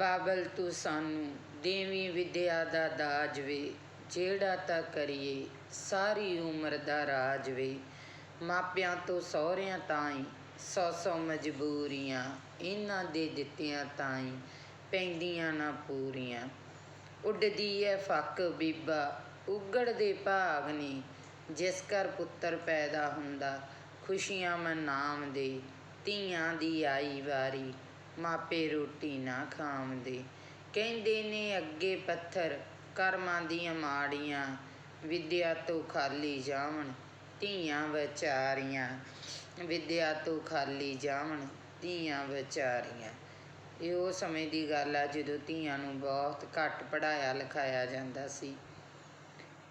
ਬਾਬਲ, ਤੂੰ ਸਾਨੂੰ ਦੇਵੀਂ ਵਿਦਿਆ ਦਾ ਦਾਜ ਵੇ, ਜਿਹੜਾ ਤਾਂ ਕਰੀਏ, ਸਾਰੀ ਉਮਰ ਦਾ ਰਾਜ ਵੇ। ਮਾਪਿਆਂ ਤੋਂ ਸਹੁਰਿਆਂ ਤਾਈਂ ਸੌ ਸੌ ਮਜਬੂਰੀਆਂ, ਇਹਨਾਂ ਦੇ ਦਿੱਤਿਆਂ ਤਾਈਂ ਪੈਂਦੀਆਂ ਨਾ ਪੂਰੀਆਂ। ਉੱਡਦੀ ਐ ਫੱਕ ਬੀਬਾ, ਉਗੜਦੇ ਭਾਗ ਨੇ, ਜਿਸ ਘਰ ਪੁੱਤਰ ਪੈਦਾ ਹੁੰਦਾ, ਖੁਸ਼ੀਆਂ ਮਨਾਉਂਦੇ, ਧੀਆਂ ਦੀ ਆਈ ਵਾਰੀ। ਮਾਪੇ ਰੋਟੀ ਨਾ ਖਾਂਦੇ। ਕਹਿੰਦੇ ਨੇ ਅੱਗੇ ਪੱਥਰ, ਕਰਮਾਂ ਦੀਆਂ ਮਾੜੀਆਂ, ਵਿਦਿਆ ਤੋਂ ਖਾਲੀ ਜਾਵਣ, ਧੀਆਂ ਵਿਚਾਰੀਆਂ। ਵਿਦਿਆ ਤੋਂ ਖਾਲੀ ਜਾਵਣ, ਧੀਆਂ ਵਿਚਾਰੀਆਂ। ਇਹ ਉਹ ਸਮੇਂ ਦੀ ਗੱਲ ਆ ਜਦੋਂ ਧੀਆਂ ਨੂੰ ਬਹੁਤ ਘੱਟ ਪੜਾਇਆ ਲਿਖਾਇਆ ਜਾਂਦਾ ਸੀ।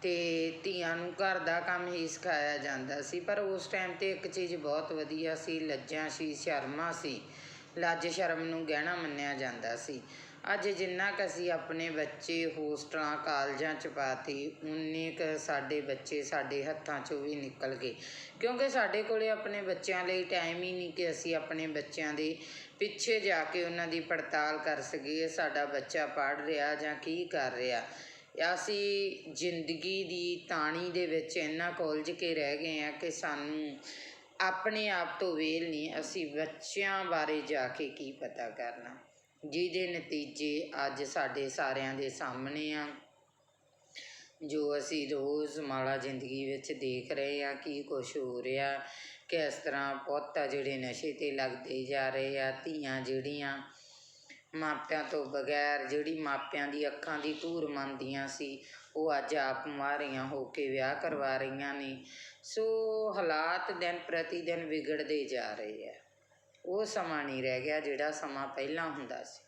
ਤੇ ਧੀਆਂ ਨੂੰ ਘਰ ਦਾ ਕੰਮ ਹੀ ਸਿਖਾਇਆ ਜਾਂਦਾ ਸੀ। ਪਰ ਉਸ ਟਾਈਮ ਤੇ ਇੱਕ ਚੀਜ਼ ਬਹੁਤ ਵਧੀਆ ਸੀ, ਲੱਜਾਂ ਸੀ, ਸ਼ਰਮਾਂ ਸੀ। ਲੱਜ ਸ਼ਰਮ ਨੂੰ ਗਹਿਣਾ ਮੰਨਿਆ ਜਾਂਦਾ ਸੀ। ਅੱਜ ਜਿੰਨਾ ਕੁ ਅਸੀਂ ਆਪਣੇ ਬੱਚੇ ਹੋਸਟਲਾਂ, ਕਾਲਜਾਂ ਚ ਪਾਤੇ ਉਨੇ ਕੁ ਸਾਡੇ ਬੱਚੇ ਸਾਡੇ ਹੱਥਾਂ ਚੋਂ ਵੀ ਨਿਕਲ ਗਏ। ਕਿਉਂਕਿ ਸਾਡੇ ਕੋਲੇ ਆਪਣੇ ਬੱਚਿਆਂ ਲਈ ਟਾਈਮ ਹੀ ਨਹੀਂ ਕਿ ਅਸੀਂ ਆਪਣੇ ਬੱਚਿਆਂ ਦੇ ਪਿੱਛੇ ਜਾ ਕੇ ਉਹਨਾਂ ਦੀ ਪੜਤਾਲ ਕਰ ਸਕੀਏ, ਸਾਡਾ ਬੱਚਾ ਪੜ੍ਹ ਰਿਹਾ ਜਾਂ ਕੀ ਕਰ ਰਿਹਾ। ਅਸੀਂ ਜ਼ਿੰਦਗੀ ਦੀ ਤਾਣੀ ਦੇ ਵਿੱਚ ਇੰਨਾ ਕੁਲਝ ਕੇ ਰਹਿ ਗਏ ਆ ਕਿ ਸਾਨੂੰ ਆਪਣੇ ਆਪ ਤੋਂ ਵੇਲ ਨਹੀਂ, ਅਸੀਂ ਬੱਚਿਆਂ ਬਾਰੇ ਜਾ ਕੇ ਕੀ ਪਤਾ ਕਰਨਾ? ਜਿਹਦੇ ਨਤੀਜੇ ਅੱਜ ਸਾਡੇ ਸਾਰਿਆਂ ਦੇ ਸਾਹਮਣੇ ਆ। ਜੋ ਅਸੀਂ ਰੋਜ਼ ਮਾਲਾ ਜ਼ਿੰਦਗੀ ਵਿੱਚ ਦੇਖ ਰਹੇ ਆ, ਕੀ ਕੁਛ ਹੋ ਰਿਹਾ, ਕਿਸ ਤਰ੍ਹਾਂ ਪੁੱਤ ਆ ਜਿਹੜੇ ਨਸ਼ੇ ਤੇ ਲੱਗਦੇ ਜਾ ਰਹੇ ਆ, ਧੀਆਂ ਜਿਹੜੀਆਂ ਮਾਪਿਆਂ ਤੋਂ ਬਗੈਰ ਜਿਹੜੀ ਮਾਪਿਆਂ ਦੀ ਅੱਖਾਂ ਦੀ ਧੂਰ ਮੰਨਦੀਆਂ ਸੀ, ਉਹ ਅੱਜ ਆਪ ਮਾਰੀਆਂ ਹੋ ਕੇ ਵਿਆਹ ਕਰਵਾ ਰਹੀਆਂ ਨੇ। ਸੋ ਹਾਲਾਤ ਦਿਨ ਪ੍ਰਤੀ ਦਿਨ ਵਿਗੜਦੇ ਜਾ ਰਹੇ ਆ। ਉਹ ਸਮਾਂ ਨਹੀਂ ਰਹਿ ਗਿਆ ਜਿਹੜਾ ਸਮਾਂ ਪਹਿਲਾਂ ਹੁੰਦਾ ਸੀ।